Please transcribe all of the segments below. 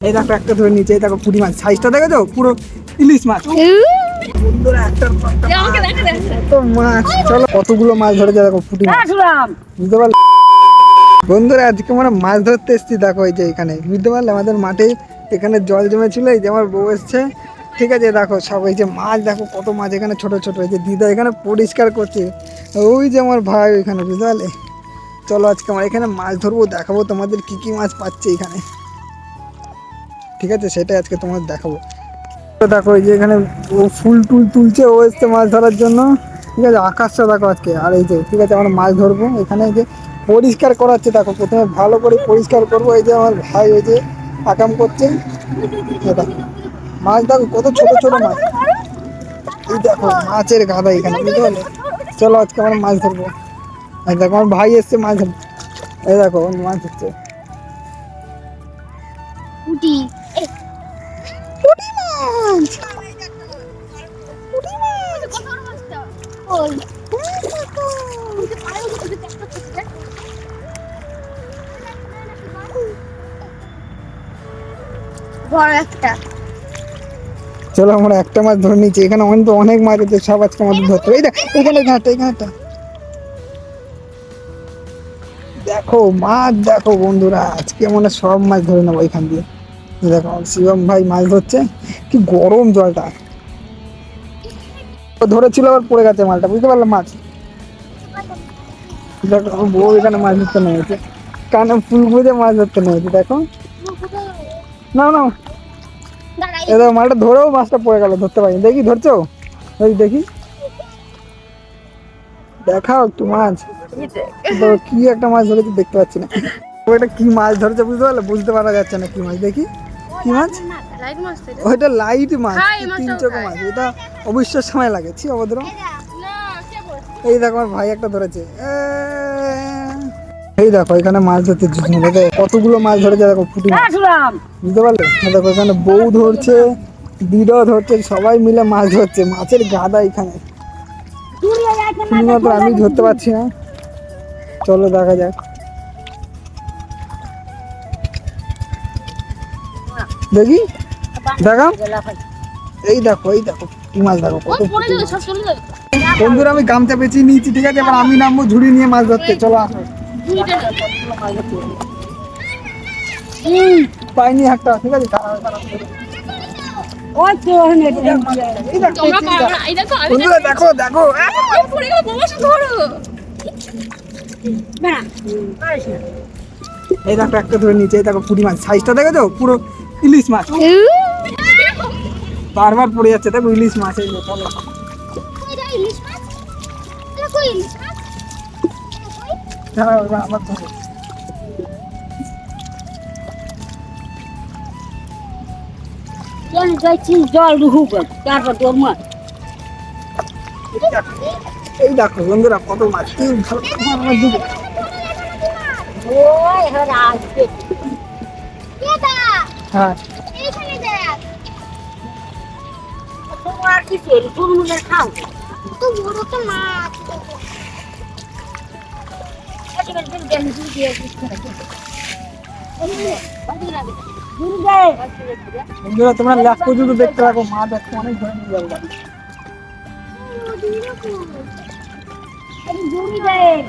এই দেখো একটা ধরে নিচে এই দেখো পুঁটি মাছ। সাইজটা দেখো তো পুরো ইলিশ মাছ। মাছ। চলো কতগুলো মাছ ধরেছে দেখো পুঁটি মাছ। বুঝতে পারলে? বন্ধুরা আজকে আমরা মাছ ধরতে এসেছি দেখো এই যে এখানে। বুঝতে পারলে? আমাদের মাঠে এখানে জল জমেছিল এই যে আমার বউ এসছে। ঠিক আছে দেখো সব এই যে মাছ দেখো কত মাছ এখানে ছোট ছোট। এই যে দিদা এখানে পরিষ্কার করছে। ওই যে আমার ভাই এখানে বুঝতে পারলে? চলো আজকে আমার এখানে মাছ ধরবো দেখাবো তোমাদের কি কি মাছ পাচ্ছে এখানে। ঠিক আছে? সেটাই আজকে তোমাদের দেখাবো। দেখো এই যে এখানে ও ফুল টুল তুলছে ও এসছে মাছ ধরার জন্য। ঠিক আছে? আকাশটা দেখো আজকে। আর এই যে ঠিক আছে আমরা মাছ ধরবো। এখানে যে পরিষ্কার করাচ্ছে দেখো প্রথমে ভালো করে পরিষ্কার করব। এই যে আমার ভাই ওই যে আকাম করছে। দেখো, মাছ দেখো কত ছোট ছোট মাছ। এই দেখো মাছের গাদা এখানে বুঝতে পারলে? চলো আজকে আমরা মাছ ধরবো। এই দেখো আমার ভাই এসছে মাছ ধরবো এই দেখো মাছ ধরছে। বড় একটা। চলো আমরা একটা মাছ ধরে নিচ্ছি। এখানে অনেক অনেক মাছ আছে সব আজকে আমাদের ধরতে হবে। এই দেখ এখানে ঘাটটা। এখানটা দেখো মাছ দেখো বন্ধুরা আজকে মানে সব মাছ ধরে নেব এখান দিয়ে। দেখো, শিবম ভাই মাছ ধরছে। কি গরম জলটা। ধরেছিল আবার পড়ে গেছে মালটা, বুঝতে পারলাম মাছ। দেখো বউ এখানে মাছ ধরতে নেমেছে। কানে ফুল বুঝে মাছ ধরতে নেমেছে, দেখো। না না। এ দেখো, মালটা ধরেও মাছটা পড়ে গেল, ধরতে পারিনি। দেখি, ধরছো? দেখি দেখি। দেখাও একটু মাছ। কি একটা মাছ ধরেছে দেখতে পাচ্ছি না। ও এটা কি মাছ ধরেছে, বুঝতে পারলে বুঝতে পারা যাচ্ছে না কি মাছ। দেখি। কি মাছ? লাইট মাছ তো ওইটা লাইট মাছ তিন চোখ মাছ এটা অবশ্যই সময় লাগে ছি অভদ্র। না কে বলছে? এই দেখো আমার ভাই একটা ধরেছে। এ, এই দেখো এখানে মাছ ধরতে দেখো কতগুলো মাছ ধরেছে দেখো ফুটি মাছ। বুঝতে পারলে? দেখো এখানে বউ ধরছে দিদাও ধরছে সবাই মিলে মাছ ধরছে মাছের গাদা এখানে। শুধুমাত্র আমি ধরতে পারছি না। চলো দেখা যাক। দেখি? দেখাও। এই দেখো এই দেখো কি মাছ দেখো কত পড়ে পুঁটি যাবে মাছ। সব চলে যাবে বন্ধুরা আমি গামছা পেঁচিয়ে নিয়েছি ঠিক আছে? এবার আমি নামবো ঝুড়ি নিয়ে মাছ ধরতে চলো আসো। পাইনি একটা ঠিক আছে? দেখো, দেখো। এই দেখো। একটা ধরে নিচে দেখো পুঁটি মাছ। সাইজটা দেখো তো পুরো ইলিশ মাছ বারবার পড়ে যাচ্ছে দেখো ইলিশ মাছ এই যাচ্ছি জল ঢুকবে তারপর তোর মাছ এই দেখো, বন্ধুরা কত মাছ ভালো হ্যাঁ। তোমার কি তেল তুরমুলে খাও। তো বড় তো মাছ। বন্ধুরা তোমরা ল্যাপ পর্যন্ত দেখতে থাকো মা দেখো অনেক ধরে নিয়ে যাব। বাড়ি।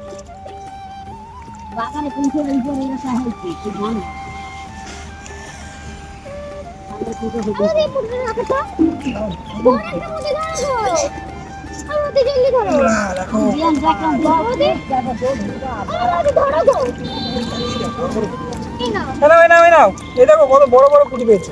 একটা মধ্যে ধরো আমাদের জলদি ধরো। আহ, দেখো কত বড় বড় পুঁটি পেয়েছে।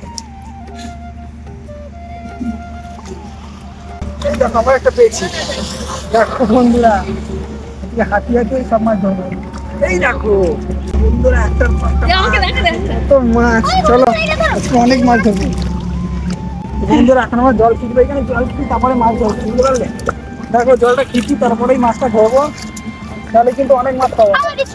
দেখো আবার একটা পেয়েছি দেখো বন্ধুরা আজকে হাতি হাতি সব মাছ ধরবো এই দেখো বন্ধুরা একটা কত মাছ চলো আজকে অনেক মাছ ধরবো বন্ধুরা এখন আমার জল ফুটবে এখানে জল ফুটি তারপরে মাছ ধরবো বুঝতে পারলে দেখো জলটা খিচি তারপরেই মাছটা ধরবো তাহলে কিন্তু অনেক মাছ পাবো দাও যে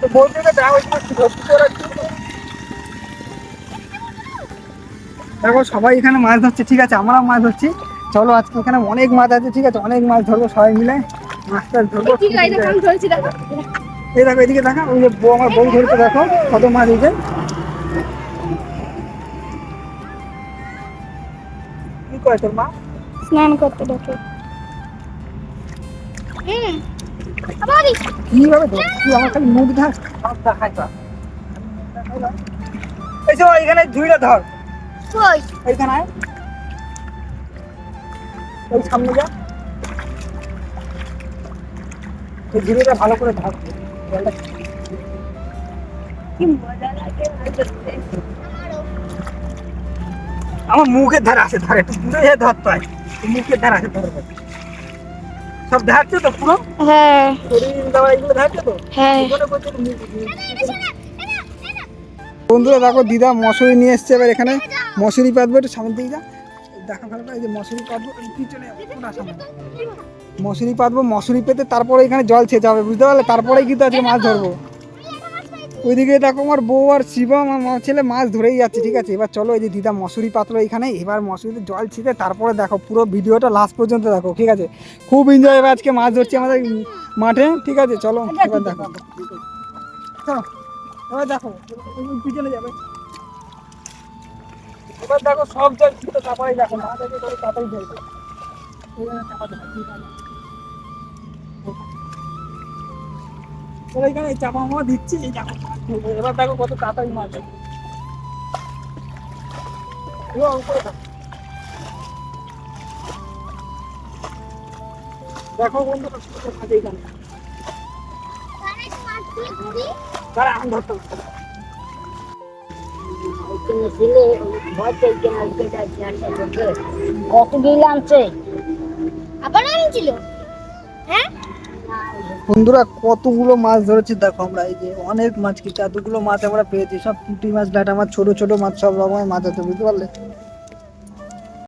তো বলতে তো যাও একটু একটু ধরতে দেখো সবাই এখানে মাছ ধরছে ঠিক আছে আমরাও মাছ ধরছি। চলো আজকে এখানে অনেক মাছ আছে ঠিক আছে অনেক মাছ ধরবো সবাই মিলে। মাছটা ধরবো। এই দেখো এদিকে দেখা ওই যে বউ আমার বউ ধরছে দেখো কত মাছ হয়েছে কি করে তোর মা? স্নান করতে দেখো। কীভাবে তুই আমার খালি মুখ ঢাক দেখাই তো। এই যে এখানে ঝুড়িটা ধর। কই? এইখানে আয়। ওই সামনে যা। এই ঝুড়িটা ভালো করে ধর। কি মজা লাগে আমার মুখের ধারে আছে ধরে। মুখের ধারে আছে ধর। সব ধারছো তো পুরো? হ্যাঁ। শরীর দেওয়া এগুলো ধারছো তো? হ্যাঁ। বন্ধুরা দেখো দিদা মশুরি নিয়ে এসছে এবার এখানে। মশুরি পাতবো একটু সামনে দিকে যা। দেখা ভালো এই যে মশুরি পাতবো পিছনে মশুরি পাতবো মশুরি পেতে তারপরে এখানে জল ছেঁচা হবে বুঝতে পারলে? তারপরেই কিন্তু আজকে মাছ ধরবো। ওইদিকে দেখো আমার বউ আর শিবা আমার ছেলে মাছ ধরেই যাচ্ছে ঠিক আছে? এবার চলো এই যে দিদা মশুরি পাতলো এখানে এবার মশুরিতে জল ছিটে তারপরে দেখো পুরো ভিডিওটা লাস্ট পর্যন্ত দেখো ঠিক আছে? খুব এনজয় হবে আজকে মাছ ধরছি আমাদের মাঠে ঠিক আছে? চলো এবার দেখো। চলো, এবার দেখো পিছনে যাবে। এবার দেখো সব জল ছিল তারপরে দেখো না দেখে করে তাড়াতাড়ি ফেলবে এইখানে চাপা দাও, ঠিক আছে। এবার এখানে চাপা মামা দিচ্ছি এবার দেখো কত তাড়াতাড়ি ধরবে। উপরে দেখো বন্ধু মাছ। এইখানে তারা আম ধরতে। কত গিল আনছে। আবার আনছিল? হ্যাঁ? বন্ধুরা কতগুলো মাছ ধরেছি দেখো আমরা এই যে অনেক মাছ কিন্তু এতগুলো মাছ আমরা পেয়েছি সব পুঁটি মাছ ডাটা মাছ ছোট ছোট মাছ সব রকমের মাছ আছে বুঝতে পারলে?